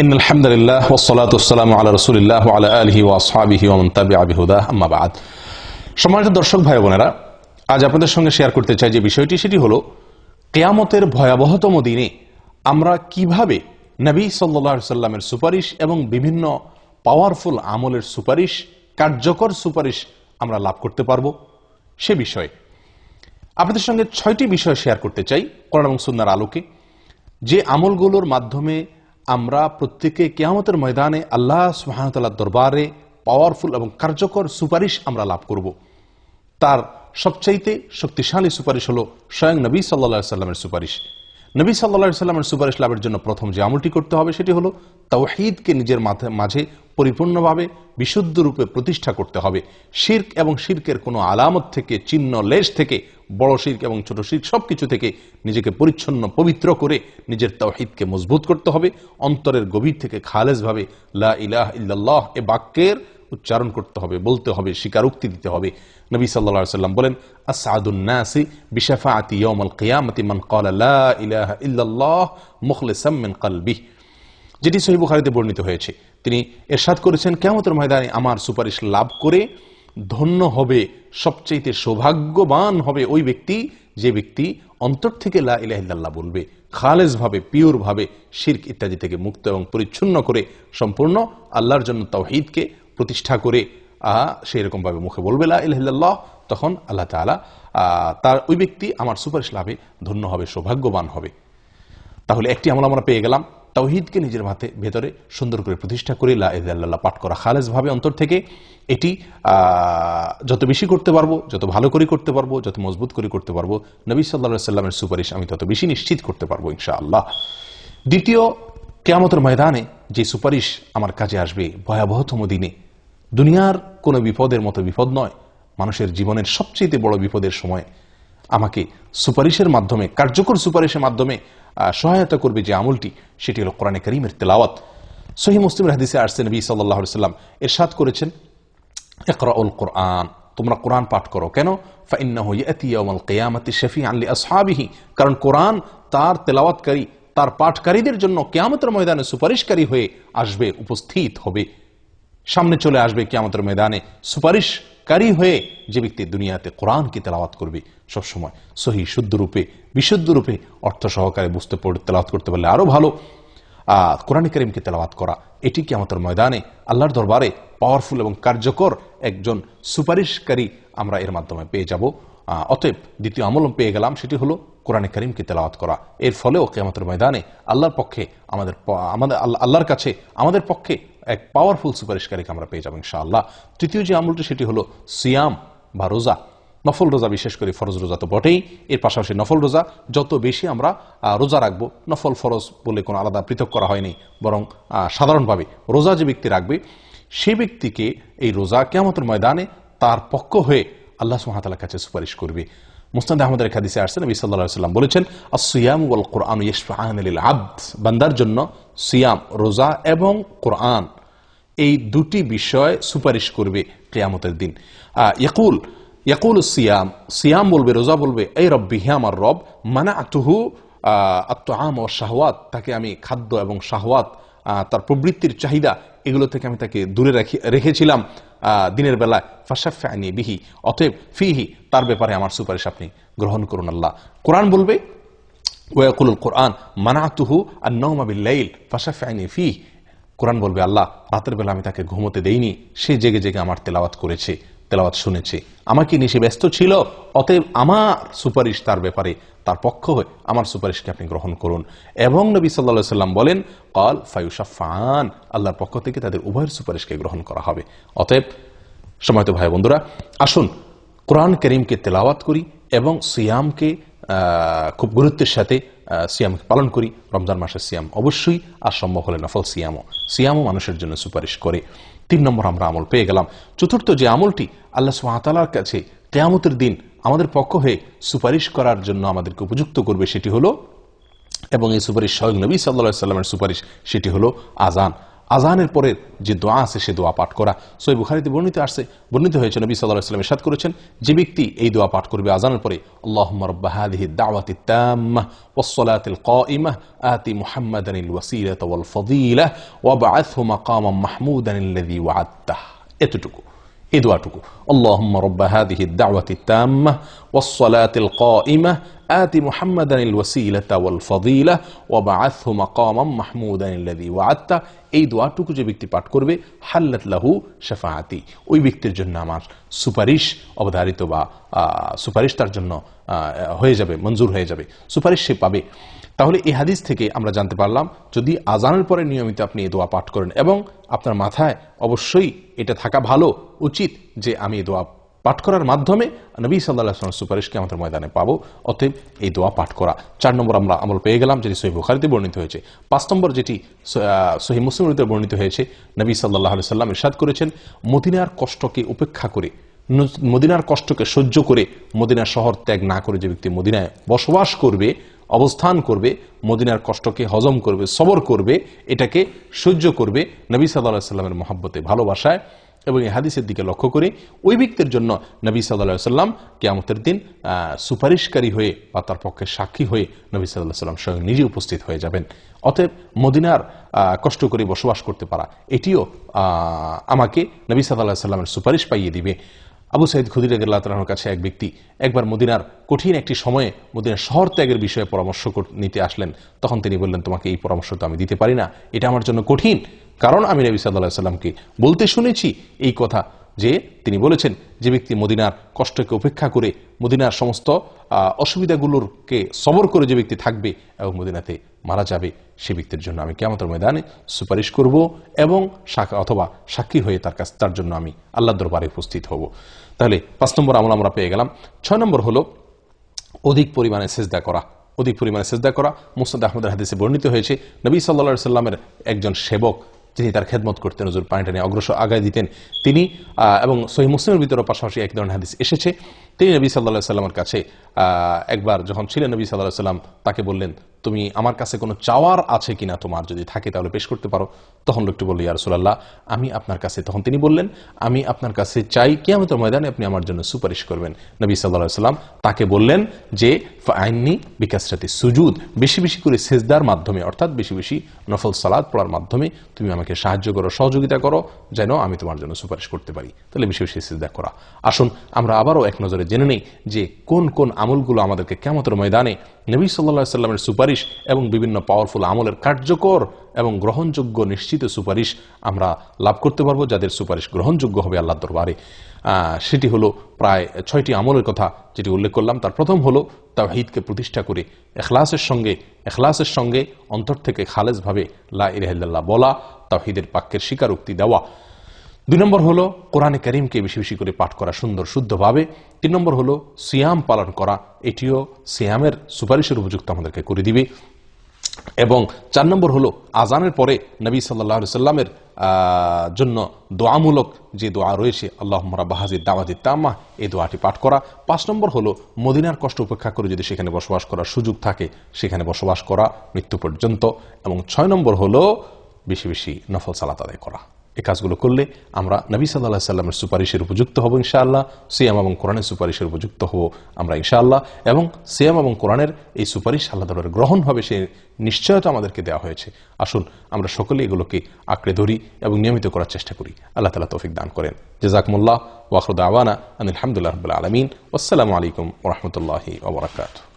إن الحمد لله والصلاة والسلام على رسول الله وعلى آله وأصحابه ومن تبع بهداه أما بعد সম্মানিত দর্শক ভাই বোনেরা আজ আপনাদের সঙ্গে শেয়ার করতে চাই যে বিষয়টি সেটি হলো কেয়ামতের ভয়াবহতম দিনে আমরা কিভাবে নবী সাল্লা সাল্লামের সুপারিশ এবং বিভিন্ন পাওয়ারফুল আমলের সুপারিশ কার্যকর সুপারিশ আমরা লাভ করতে পারবো সে বিষয়ে আপনাদের সঙ্গে ছয়টি বিষয় শেয়ার করতে চাই কোরআন এবং সুন্নার আলোকে যে আমলগুলোর মাধ্যমে আমরা প্রত্যেকে কেয়ামতের ময়দানে আল্লাহ সুহানতাল্লাহ দরবারে পাওয়ারফুল এবং কার্যকর সুপারিশ আমরা লাভ করব। তার সবচাইতে শক্তিশালী সুপারিশ হল স্বয়ং নবী সাল্লা সাল্লামের সুপারিশ। নবী সাল্লা সাল্লামের সুপারিশ লাভের জন্য প্রথম যে আমলটি করতে হবে সেটি হলো তাওহিদকে নিজের মাঝে পরিপূর্ণভাবে বিশুদ্ধ রূপে প্রতিষ্ঠা করতে হবে। শির্ক এবং শির্কের কোনো আলামত থেকে, চিহ্ন, লেশ থেকে, বড় শির্ক এবং ছোট শির্ক সবকিছু থেকে নিজেকে পরিচ্ছন্ন, পবিত্র করে নিজের তাওহিদকে মজবুত করতে হবে। অন্তরের গভীর থেকে খালেজভাবে লা ইলাহ ইল্লাল্লাহ এ বাক্যের উচ্চারণ করতে হবে, বলতে হবে, স্বীকারোক্তি দিতে হবে। নবী সাল্লাল্লাহু সাল্লাম বলেন আসাদুন নাসি বিশাফাআতি ইয়াউমাল কিয়ামতি মান ক্বালা লা ইলাহা ইল্লাল্লাহ মুখলিসাম মিন কলবিহি। যেটি সহি বুখারিতে বর্ণিত হয়েছে। তিনি এরশাদ করেছেন কেমতের ময়দানে আমার সুপারিশ লাভ করে ধন্য হবে সবচাইতে সৌভাগ্যবান হবে ওই ব্যক্তি যে ব্যক্তি অন্তর থেকে লা ইলাহা বলবে পিওর ভাবে শির্ক ইত্যাদি থেকে মুক্ত এবং পরিচ্ছন্ন করে সম্পূর্ণ আল্লাহর জন্য তাওহীদকে প্রতিষ্ঠা করে সেই রকম ভাবে মুখে বলবে লা ইলাহা তখন আল্লাহ আহ, তার ওই ব্যক্তি আমার সুপারিশ লাভে ধন্য হবে সৌভাগ্যবান হবে। তাহলে একটি আমল আমরা পেয়ে গেলাম। তাওহিদকে নিজের ভাতে, ভেতরে সুন্দর করে প্রতিষ্ঠা করে লা ইল্লাল্লাহ পাঠ করা খালেজ ভাবে অন্তর থেকে এটি যত বেশি করতে পারব, যত ভালো করে করতে পারব, যত মজবুত করে করতে পারব, নবী সাল্লাহ সাল্লামের সুপারিশ আমি তত বেশি নিশ্চিত করতে পারব ইনশাআল্লাহ। দ্বিতীয়, কেয়ামতের ময়দানে যে সুপারিশ আমার কাজে আসবে ভয়াবহতম দিনে, দুনিয়ার কোনো বিপদের মতো বিপদ নয়, মানুষের জীবনের সবচেয়ে বড় বিপদের সময় আমাকে সুপারিশের মাধ্যমে, কার্যকর সুপারিশের মাধ্যমে সহায়তা করবে যে আমলটি, সেটি হলো কোরআনে করিমের তেলাওয়াত। সহি মুসলিম হাদিসে আসছে নবী সাল্লাহ সাল্লাম এরশাদ করেছেন, ইকরাউল কোরআন তোমরা কোরআন পাঠ করো। কেন? কারণ কোরআন তার তেলাওয়াতকারী, তার পাঠকারীদের জন্য কিয়ামতের ময়দানে সুপারিশকারী হয়ে আসবে, উপস্থিত হবে। সামনে চলে আসবে কিয়ামতের ময়দানে সুপারিশকারী হয়ে যে ব্যক্তি দুনিয়াতে কোরআনকে তেলাওয়াত করবে, সবসময় সহি, শুদ্ধ রূপে, বিশুদ্ধ রূপে অর্থ সহকারে বুঝতে পড়ে, তেলাওয়াত করতে পারলে আরও ভালো। কোরআন করিমকে তেলাওয়াত করা, এটি কি আমাদের ময়দানে আল্লাহর দরবারে পাওয়ারফুল এবং কার্যকর একজন সুপারিশকারী আমরা এর মাধ্যমে পেয়ে যাব। অতএব দ্বিতীয় আমল পেয়ে গেলাম, সেটি হলো কোরআনে করিমকে তেলাওয়াত করা। এর ফলেও কেয়ামতের ময়দানে আল্লাহর পক্ষে আমাদের আমাদের আল্লাহর কাছে আমাদের পক্ষে এক পাওয়ারফুল সুপারিশকারীকে আমরা পেয়ে যাব, ইনশাআল্লাহ। তৃতীয় যে আমলটি, সেটি হলো সিয়াম বা রোজা। নফল রোজা, বিশেষ করে ফরজ রোজা তো বটেই। এর পাশাপাশি নফল রোজা, যত বেশি আমরা রোজা রাখব, নফল ফরজ বলে কোনো আলাদা পৃথক করা হয়নি, বরং সাধারণভাবে রোজা যে ব্যক্তি রাখবে, সে ব্যক্তিকে এই রোজা কেয়ামতের ময়দানে তার পক্ষ হয়ে আল্লাহ সুহাতালার কাছে সুপারিশ করবে। মুস্তাদ আহমদের হাদিসে আসছেন নবী সাল্লাল্লাহু সাল্লাম বলেছেন আসিয়াম ওয়াল কোরআন ইশফাআন লিল আবদ বান্দার জন্য সিয়াম, রোজা এবং কোরআন, এই দুটি বিষয় সুপারিশ করবে কিয়ামতের দিন। ইয়াকুল ইয়াকুল সিয়াম সিয়াম বলবে, রোজা বলবে, এই রব্বি, হে আমার রব মানা আতুহু আত্ম ও শাহওয়াত তাকে আমি খাদ্য এবং শাহওয়াত তার প্রবৃত্তির চাহিদা এগুলো থেকে আমি তাকে দূরে রাখি রেখেছিলাম দিনের বেলায়। ফাশাফানি বিহি, অতএব ফিহি, তার ব্যাপারে আমার সুপারিশ আপনি গ্রহণ করুন আল্লাহ। কোরআন বলবে ওয়াকুল কোরআন, মানাতুহু আর নৌমা বিল্লাইল ফাশাফানি ফি কোরআন বলবে, আল্লাহ, রাতের বেলা আমি তাকে ঘুমোতে দেইনি, সে জেগে জেগে আমার তেলাওয়াত করেছে। তেলাওয়াত শুনেছে। আমাকে নিয়ে ব্যস্ত ছিল? অতএব আমার সুপারিশ তার ব্যাপারে, তার পক্ষ হয়ে আমার সুপারিশকে আপনি গ্রহণ করুন। এবং নবী সাল্লা সাল্লাম বলেন, কল ফায়ুসাফান আল্লাহর পক্ষ থেকে তাদের উভয়ের সুপারিশকে গ্রহণ করা হবে। অতএব সময়ত ভাই বন্ধুরা, আসুন, কোরআন করিমকে তেলাওয়াত করি এবং সিয়ামকে খুব গুরুত্বের সাথে সিয়ামকে পালন করি। রমজান মাসের সিয়াম অবশ্যই, আর সম্ভব হলে নফল সিয়ামও। সিয়ামও মানুষের জন্য সুপারিশ করে। তিন নম্বর আমরা আমল পেয়ে গেলাম। চতুর্থ যে আমলটি, আল্লাহ সুহাতালার কাছে কেয়ামতের দিন আমাদের পক্ষ হয়ে সুপারিশ করার জন্য আমাদেরকে উপযুক্ত করবে, সেটি হলো, এবং এই সুপারিশ স্বয়ং নবী সাল্লা সাল্লামের সুপারিশ, সেটি হলো আজান আজানের পরের যে দোয়া আছে, সে দোয়া পাঠ করা। সই বুখারিতে বর্ণিত আসছে বর্ণিত হয়েছে, নবী সাল্লাহ ইসলাম এরশাদ করেছেন, যে ব্যক্তি এই দোয়া পাঠ করবে আজানের পরে আল্লাহ রব্বাহাদিহি দাওয়াতি তাম্মাহ ওসলাতিল কাইমাহ আতি মুহাম্মদ আনিল ওয়াসিরাত ওয়াল ফদিলাহ ওয়াবআথহু মাকামাম মাহমুদ আনিল্লাযী ওয়াআত্তাহ এতটুকু। এই দোয়াটুকু اللهم رب هذه الدعوة التامة والصلاة القائمة آت محمدا الوسيلة والفضيلة وبعثه مقاما محمودا الذي وعدته এই দোয়াটুকু যে ব্যক্তি পাঠ করবে হাল্লাত লাহু শাফাআতি ওই ব্যক্তির জন্য আমার সুপারিশ অবধারিত বা আহ, সুপারিশ তার জন্য আহ, হয়ে যাবে, মঞ্জুর হয়ে যাবে, সুপারিশ সে পাবে। তাহলে এই হাদিস থেকে আমরা জানতে পারলাম, যদি আজানের পরে নিয়মিত আপনি এই দোয়া পাঠ করেন এবং আপনার মাথায় অবশ্যই এটা থাকা ভালো, উচিত যে আমি এই দোয়া পাঠ করার মাধ্যমে নবী সাল্লাহ সুপারিশকে আমাদের ময়দানে পাবো, অতএব এই দোয়া পাঠ করা। চার নম্বর আমরা আমল পেয়ে গেলাম, যেটি সহি বুখারিতে বর্ণিত হয়েছে। পাঁচ নম্বর যেটি সহি মুসলিমতে বর্ণিত হয়েছে, নবী সাল্লাহ সাল্লাম ইরশাদ করেছেন, মদিনার কষ্টকে উপেক্ষা করে। মদিনার কষ্টকে সহ্য করে মদিনার শহর ত্যাগ না করে যে ব্যক্তি মদিনায় বসবাস করবে, অবস্থান করবে, মদিনার কষ্টকে হজম করবে, সবর করবে, এটাকে সহ্য করবে নবী সাল্লাহ মহাব্বতে, ভালোবাসায় এবং এই হাদিসের দিকে লক্ষ্য করে ওই ব্যক্তির জন্য নবী সাল্লাহ সাল্লাম কেয়ামতের দিন সুপারিশকারী হয়ে বা তার পক্ষে সাক্ষী হয়ে নবী সাল্লাহ সাল্লাম স্বয়ং নিজে উপস্থিত হয়ে যাবেন। অতএব মদিনার কষ্ট করে বসবাস করতে পারা, এটিও আমাকে নবী সাল্লাহ সাল্লামের সুপারিশ পাইয়ে দিবে। আবু সাইদ খুদির আল্লাহ তালার কাছে এক ব্যক্তি একবার মদিনার কঠিন একটি সময়ে মদিনার শহর ত্যাগের বিষয়ে পরামর্শ নিতে আসলেন। তখন তিনি বললেন, তোমাকে এই পরামর্শ তো আমি দিতে পারি না। এটা আমার জন্য কঠিন। কারণ আমি নবী সাল্লাহ সাল্লামকে বলতে শুনেছি এই কথা। যে তিনি বলেছেন যে ব্যক্তি মদিনার কষ্টকে উপেক্ষা করে মদিনার সমস্ত অসুবিধাগুলোরকে সবর করে যে ব্যক্তি থাকবে এবং মদিনাতে মারা যাবে, সে ব্যক্তির জন্য আমি কেমতের ময়দানে সুপারিশ করব এবং অথবা সাক্ষী হয়ে তার কাছে, তার জন্য আমি আল্লাহ দরবারে উপস্থিত হব। তাহলে পাঁচ নম্বর আমল আমরা পেয়ে গেলাম। ছয় নম্বর হলো অধিক পরিমাণে সেজদা করা। অধিক পরিমাণে সেজদা করা। মুস্তাদ আহমদের হাদিসে বর্ণিত হয়েছে, নবী সাল্লা সাল্লামের একজন সেবক যিনি তার খেদমত করতেন নজর পানিটা নিয়ে অগ্রসর আগায় দিতেন তিনি এবং সহি মুসলিমের ভিতরে পাশাপাশি এক ধরনের হাদিস এসেছে। তিনি নবী সাল্লাহ সাল্লামের কাছে একবার যখন ছিলেন, নবী সাল্লাহ সাল্লাম তাকে বললেন তুমি আমার কাছে কোনো চাওয়ার আছে কিনা তোমার যদি থাকে তাহলে পেশ করতে পারো। তখন লোকটি বলল, ইয়া রাসূলুল্লাহ, আমি আপনার কাছে তখন তিনি বললেন, আমি আপনার কাছে চাই কিয়ামতের ময়দানে আপনি আমার জন্য সুপারিশ করবেন। নবী সাল্লাহ সাল্লাম তাকে বললেন যে আইননি বিকাশরাতি সুজুদ বেশি বেশি করে সেজদার মাধ্যমে, অর্থাৎ বেশি বেশি নফল সালাদ পড়ার মাধ্যমে তুমি আমাকে সাহায্য করো, সহযোগিতা করো, যেন আমি তোমার জন্য সুপারিশ করতে পারি। তাহলে বেশি বেশি সেজদা করা। আসুন, আমরা আবারও এক নজরে জেনে নেই যে কোন কোন আমলগুলো আমাদেরকে কেমতের ময়দানে নবী সাল্লাহ সাল্লামের সুপারিশ এবং বিভিন্ন পাওয়ারফুল আমলের কার্যকর এবং গ্রহণযোগ্য নিশ্চিত সুপারিশ আমরা লাভ করতে পারব, যাদের সুপারিশ গ্রহণযোগ্য হবে আল্লাহ দরবারে। সেটি হলো প্রায় ছয়টি আমলের কথা যেটি উল্লেখ করলাম। তার প্রথম হলো তাওহিদকে প্রতিষ্ঠা করে এখলাসের সঙ্গে এখলাসের সঙ্গে অন্তর থেকে খালেজভাবে লা ইলাহা বলা, তাওহিদের বাক্যের স্বীকারোক্তি দেওয়া। দুই নম্বর হলো কোরআনে করিমকে বেশি বেশি করে পাঠ করা সুন্দর, শুদ্ধভাবে। তিন নম্বর হলো সিয়াম পালন করা, এটিও সিয়ামের সুপারিশের উপযুক্ত আমাদেরকে করে দিবে। এবং চার নম্বর হলো আজানের পরে নবী সাল্লাহ সাল্লামের জন্য দোয়ামূলক যে দোয়া রয়েছে আল্লাহ বাহাজির দাওয়াজি তাম্মা এই দোয়াটি পাঠ করা। পাঁচ নম্বর হলো মদিনার কষ্ট উপেক্ষা করে যদি সেখানে বসবাস করার সুযোগ থাকে, সেখানে বসবাস করা মৃত্যু পর্যন্ত। এবং ছয় নম্বর হলো বেশি বেশি নফল সালাত আদায় করা। এই কাজগুলো করলে আমরা নবী সাল্লাহ সাল্লামের সুপারিশের উপযুক্ত হব ইনশাআল্লাহ, সিয়াম এবং কোরআনের সুপারিশের উপযুক্ত হব আমরা ইনশাআল্লাহ এবং সিয়াম এবং কোরআনের এই সুপারিশ আল্লাহ দরবারে গ্রহণ হবে সে নিশ্চয়তা আমাদেরকে দেওয়া হয়েছে। আসুন আমরা সকলে এগুলোকে আঁকড়ে ধরি এবং নিয়মিত করার চেষ্টা করি। আল্লাহ তালা তৌফিক দান করেন। জেজাকমুল্লাহ ওয়াখরুদ আওয়ানা আনিলামদুল্লাহ রবিল আলমিন। আসসালামু আলাইকুম ওরহমতুল্লাহি ওবরাকাতু